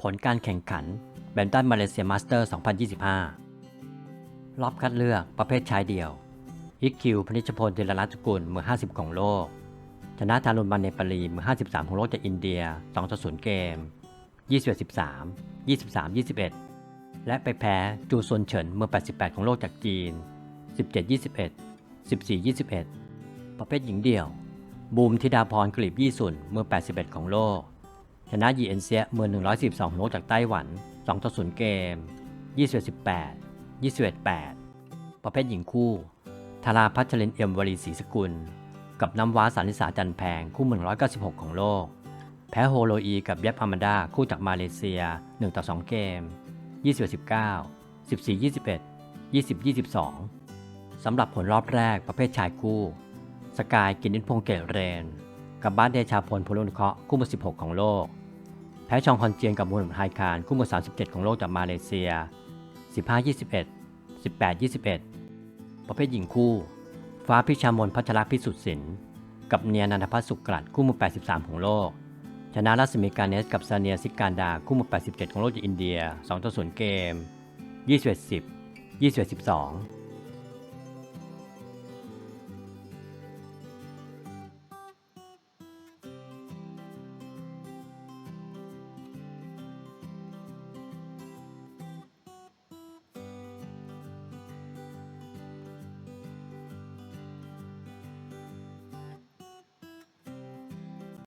ผลการแข่งขันแบมตันมาเลเซียมาสเตอร์ 2025 รอบคัดเลือกประเภทชายเดี่ยวอิกคิวพนิชพลเทรรัตสกุลมือ 50 ของโลก ชนะทารุณมันเนปาลีมือ 53 ของโลกจากอินเดีย2ต่อ0เกม 21 13 23 21 และไปแพ้จูซนเฉินมือ 88 ของโลกจากจีน 17 21 14 21 ประเภทหญิงเดี่ยว บูมธิดาพรกลีบยี่สุนมือ 81 ของโลก ชนะยีเอ็นเซียมือ112ของโลกจากไต้หวัน 2 ต่อ 0 เกม 21 18 21 8 ประเภทหญิงคู่ธาราพัชรินเอ็มวลีศรีสกุล กับน้ำว้าสานิสาจันแพงคู่มือ196 ของโลก แพ้โฮโลอีกับเย็บอามาดาคู่จากมาเลเซีย 1 ต่อ 2 เกม 21 19 14 21 20 22 สำหรับผลรอบแรกประเภทชายคู่ สกายกินนินพงเกตเรน กับบ้านเดชาพลพลุนเคาะคู่มือ16 ของโลก พ้ชองคอนเจียงกับมูฮัมหมัดไฮคารคู่มือ 37 ของโลกจากมาเลเซีย 15 21 18 21 ประเภทหญิงคู่ ฟ้าพิชามนพัชรพิสุทธิ์สิน กับเนียนันทพัฒสุกกลัดคู่มือ 83 ของโลก ชนะรัศมีการเนสกับซาเนียซิกการดาคู่มือ 87 ของโลกจากอินเดีย2ต่อ0เกม 21 10 21 12